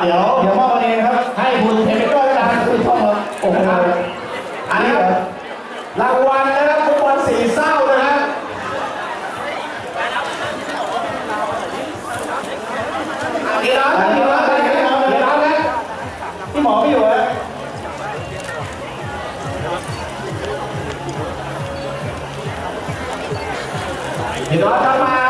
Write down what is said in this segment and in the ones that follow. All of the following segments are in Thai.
เดี๋ยวเดี๋ยวมอบคะแนนะครับ ให้คุณเทมิโก้กันคุณพ่อครับโอ้โหอันนี้เหรอรางวัลนะครับฟุตวัลสีเศร้านะฮะเดี๋ยวนะเดี๋ยวนะเดี๋ยวนที่รอยวนะพี่หมอไม่อยู่เหรอเดี๋ยวนะจะมา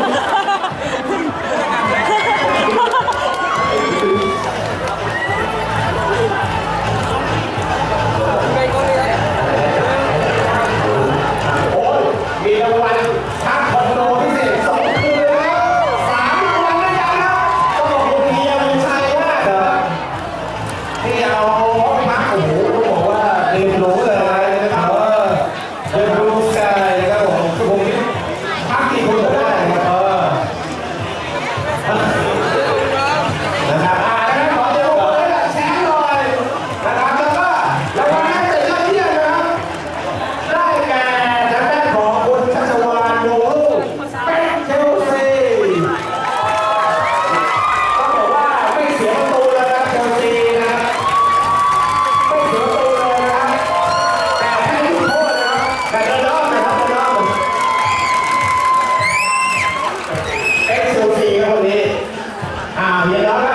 าวเยอะแล้ว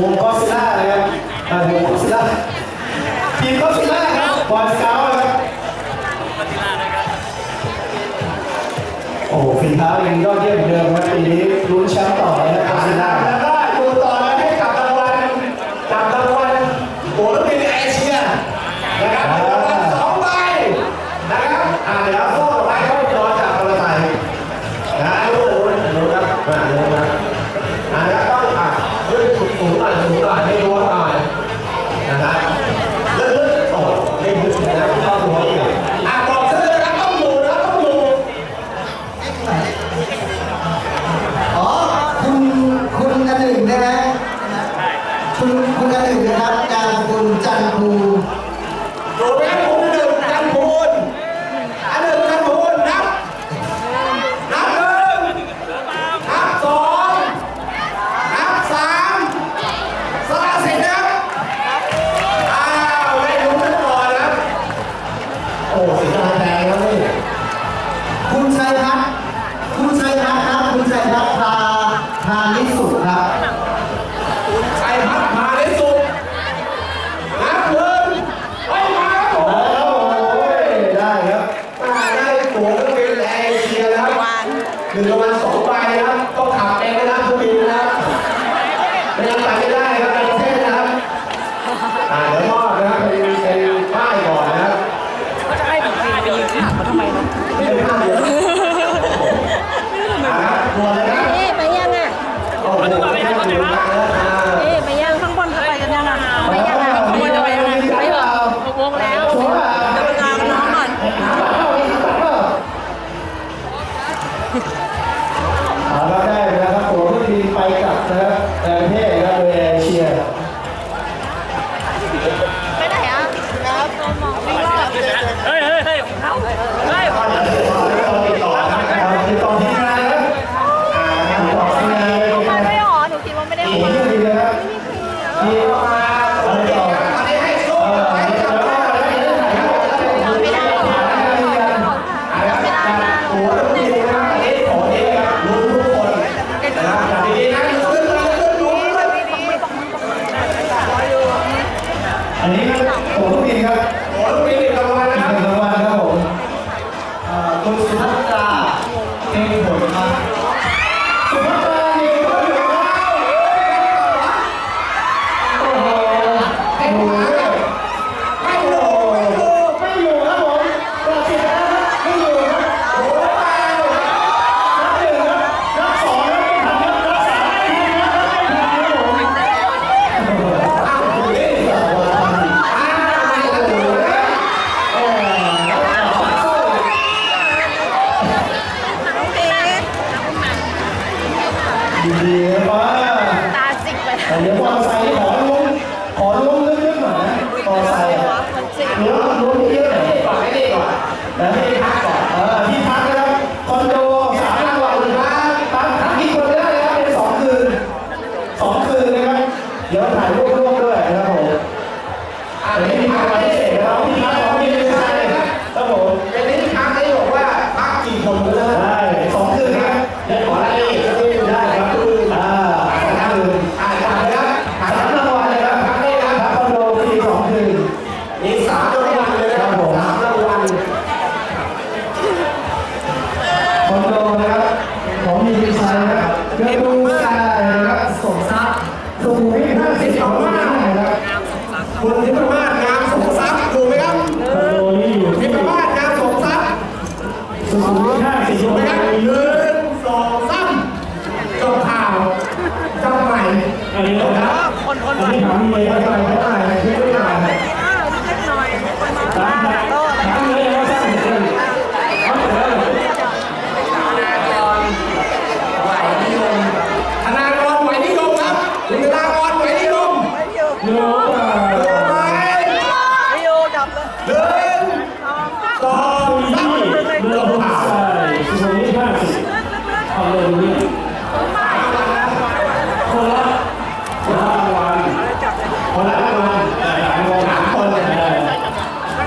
วงกอสิล่านะครับอ่วงกอสิล่าทีมกอสิล่าครับบอลสเกลนะครับโอ้ฝีเท้ายังยอดเยี่ยมเดิมครับปีนี้ลุ้นแชมป์ต่อเลยนะกอซิล่า หนึ่งรางวัลสอง ดีๆว่าตาจิกไปแต่เดี๋ยวมอเตอร์ไซค์ขอลุ้มขอลุ้มลึกๆหน่อยนะมอเตอร์ไซค์อะมันจิกลุ้มลุ้มเยอะๆหน่อยก่อนให้ดีก่อนนะที่พักก่อนเออที่พักนะครับคอนโดสามรางวัลนะครับพักพักที่คนได้นะครับเป็นสองคืนสองคืนนะครับเดี๋ยวถ่ายรูปร่วมด้วยนะครับผมอ่าอันนนี้นี้มีพัมาก ไม่ พิ ได้ เศษนะครับที่พักของพี่เป็นชายครับผม เป็นที่พักที่บอกว่าพักกี่คนก็ได้ ได้สองคืนนะครับ เดี๋ยวขอรายละเอียดก็ได้ ได้ครับอ่าสองคืน อ่านตามนะครับ สามรางวัลนะครับพักได้ครับพักคอนโดฟรีสองคืน มีสามรางวัลเลยนะครับสามรางวัล คอนโดนะครับของมีดีไซน์นะครับเรือดูสกายนะครับส่งซับสูงวิทห้าสิบสองมากนะครับ คุณทิพมาศงามสมทรัพย์ถูกไหมครับ คอนโดนี้อยู่ ทิ ที่ พมาศงามสมทรัพย์ สุขุมวิทห้าสิบ ถูกไหม นะ ค ค รั รั บบ หนึ่งสองสามจบข่าวจบใหม่ อันนี้นะครับ คนคน อันนี้ถามเลยว่าทำไมเขาตายที่ไม่ตาย อ้าวนิดหน่อยคนมา ถามถามถามเลยว่าสร้างเสร็จเขาเสร็จแล้ว ธนากรไหวนิยมครับคุณธนากรไหวนิยม โน้ตอ่า ถูกไหม วิโอดับเลย หนึ่งสองสามจบข่าว ใช่สุขุมวิทห้าสิบ คอนโดนี้คนละคนละรางวัลคนละรางวัลหลายคนหลายคนเลย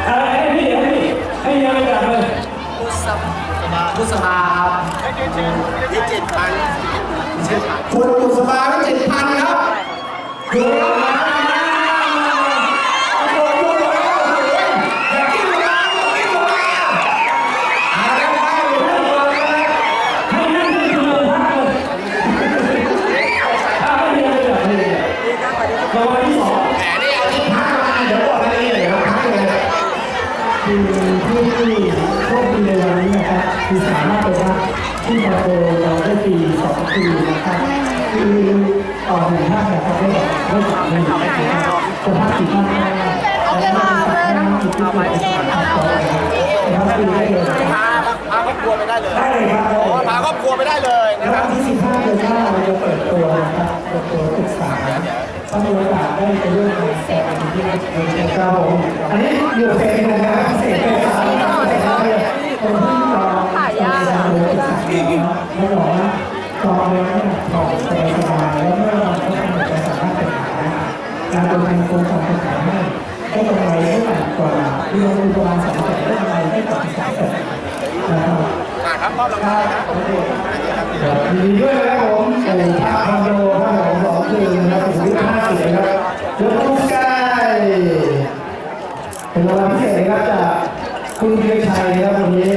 ให้พี่ให้พี่ให้ยังไม่จับเลยพุทธภาครับวิจิตพันคุณบุษบาวิจิตพันธ์ครับถูกแล้วนะโอ้โหโอ้โหโอ้โหอย่ากินลงมาอย่ากินลงมาอ่าแล้วได้เลยได้เลย ให้นั่งที่คือพักเลยถ้าไม่มีอะไรจับเลยรางวัลที่สอง แหมนี่เอาที่พักมาเดี๋ยวบอกรายละเอียดเลยครับพักยังไงนะ คือผู้ที่โชคดีในวันนี้นะครับ คือสามารถไปพักที่คอนโดเราได้ปีสองปีนะครับคือต่อหนึ่งท่านนะครับได้ได้สามหนึ่งนะครับจะพักกี่ท่านก็ได้แล้วก็จะสามารถจุดที่เป็นสามท่านต่อนะครับคือได้เลยนะครับพาครอบครัวไปได้เลยได้เลยครับพาครอบครัวไปได้เลยนะครับที่สิบห้าเดือนหน้าเราจะเปิดตัวนะครับเปิดตัวศึกษาถ้ามีโอกาสได้ไปร่วมงานแต่อันนี้ที่เราอันนี้อยู่เฟสหนึ่งนะครับเฟสเป็นสามนะครับเฟสเลยคนที่ ไม่บอกว่าจองแล้วเนี่ยถอดสบายสบายแล้วเมื่อเราเขากำหนดจะสามารถเป็นขายได้การเป็นทางโครงการเป็นขายให้ได้กำไรได้ต่ำกว่าเดือนประมาณสองแสนได้กำไรได้ต่ำกว่าสามแสนนะครับครับมอบรางวัลครับยินดีด้วยนะครับผมโอ้ภาพคอนโดภาพของสองคืนนะครับสุขุมวิทห้าสิบนะครับเดือนพุธใกล้เป็นรางวัลพิเศษนะครับจากคุณเพียงชัยนะครับวันนี้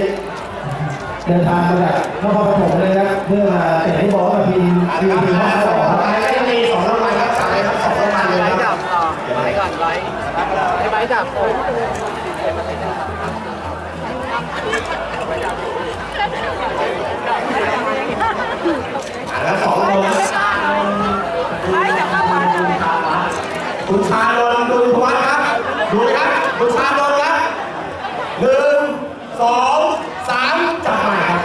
เดินทางมาจาก นครปฐมเลยนะครับเพื่อมาเตะให้บอลกับทีมทีมทีมของเราครับไปแล้วมีสองรางวัลครับสั่งเลยครับสองรางวัลเลยครับไว้ก่อนไว้ไว้จับ แล้วสองคนไปจากข้าวหวานเลยคุณชาโดนดุลวัฒน์ครับ ดูนะครับคุณชาโดนครับหนึ่งสองสามจับใหม่ครับ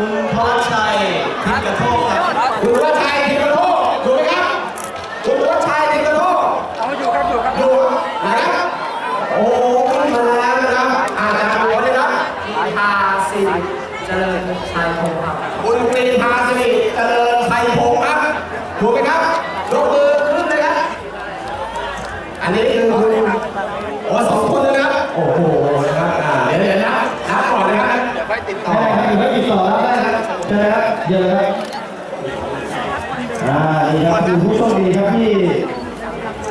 คุณพรชัยทิพย์กระโทกครับคุณวัชชัยทิกระโทกถูกไหมครับคุณวัชชัยทิกระโทกเอาอยู่ครับอยู่ครับดูนะครับโอ้โหขึ้นมาแล้วนะครับอาจารย์หัวเลยครับทาสิเจริญชัยพงศ์ครับคุณกรีฑาสิริเจริญไทยพงศ์ อครับเจอครับอ่านี่ครับคือผู้โชคดีครับที่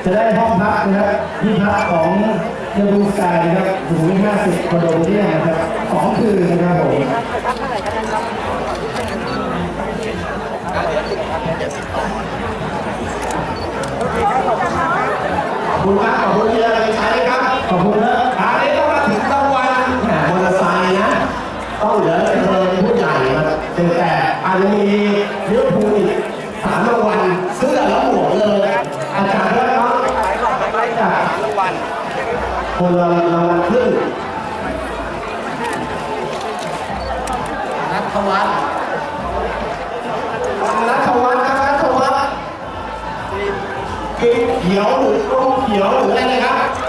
จะได้ห้องพักนะครับที่พักของเทลูสกายนะครับสูง50คอนโดมิเนียมนะครับสองคืนนะครับผมคุณครับขอบคุณที่เราใช้ครับ ขอบคุณนะอันนี้ต้องมาถึงรางวัลแหมมอเตอร์ไซค์นะต้องเหลือเกินผู้ใหญ่มาเจอ แต่อันนี้มีเลี้ยวภูอีกสามรางวัลเสื้อแล้วหมวกเลย อาจารย์ก็ต้องจากรางวัลคนละรางวัลครึ่งนัทวัฒน์นัทวัฒน์ครับนัทวัฒน์กินเขียวหรือก้มเขียวหรืออะไรนะครับ